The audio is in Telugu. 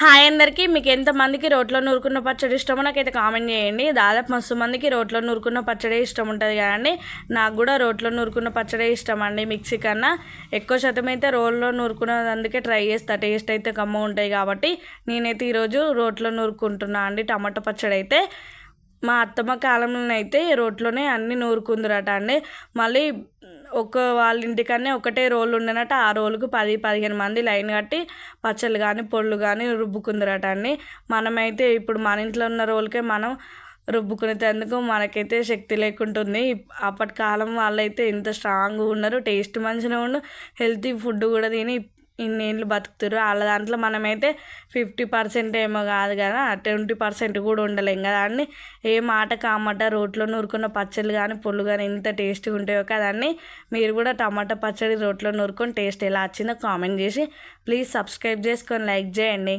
హాయ్ అందరికీ మీకు ఎంతమందికి రోట్లో నూరుకున్న పచ్చడి ఇష్టమో నాకైతే కామెంట్ చేయండి. దాదాపు మస్తు మందికి రోట్లో నూరుకున్న పచ్చడి ఇష్టం ఉంటుంది కదండి. నాకు కూడా రోట్లో నూరుకున్న పచ్చడే ఇష్టం అండి మిక్సీ కన్నా. ఎక్కువ శాతం అయితే రోల్లో నూరుకున్నది అందుకే ట్రై చేస్తా. టేస్ట్ అయితే కమ్మ ఉంటాయి కాబట్టి నేనైతే ఈరోజు రోట్లో నూరుకుంటున్నా అండి టమాటో పచ్చడి అయితే. మా అత్తమ్మ కాలంలోనైతే రోట్లోనే అన్నీ నూరుకుందిరట అండి. మళ్ళీ ఒక వాళ్ళ ఇంటికన్నా ఒకటే రోలు ఉండనట. ఆ రోలుకు పది పదిహేను మంది లైన్ కట్టి పచ్చళ్ళు కానీ పొళ్ళు కానీ రుబ్బుకుందరట అండి. మనమైతే ఇప్పుడు మన ఇంట్లో ఉన్న రోలుకే మనం రుబ్బుకునేందుకు మనకైతే శక్తి లేకుంటుంది. అప్పటి కాలం వాళ్ళైతే ఎంత స్ట్రాంగ్గా ఉన్నారు టేస్ట్ మంచిగా ఉండు హెల్తీ ఫుడ్ కూడా తిని ఇన్నేళ్ళు బతుకుతారు వాళ్ళ దాంట్లో మనమైతే ఫిఫ్టీ పర్సెంట్ ఏమో కాదు కదా ట్వంటీ పర్సెంట్ కూడా ఉండలేం కదా. అన్ని ఏ మాట కామాట రోట్లో నూరుకున్న పచ్చళ్ళు కానీ పుల్లు కానీ ఎంత టేస్ట్గా ఉంటాయో కదండి మీరు కూడా టమాటా పచ్చడి రోట్లో నూరుకొని టేస్ట్ ఎలా వచ్చిందో కామెంట్ చేసి ప్లీజ్ సబ్స్క్రైబ్ చేసుకొని లైక్ చేయండి.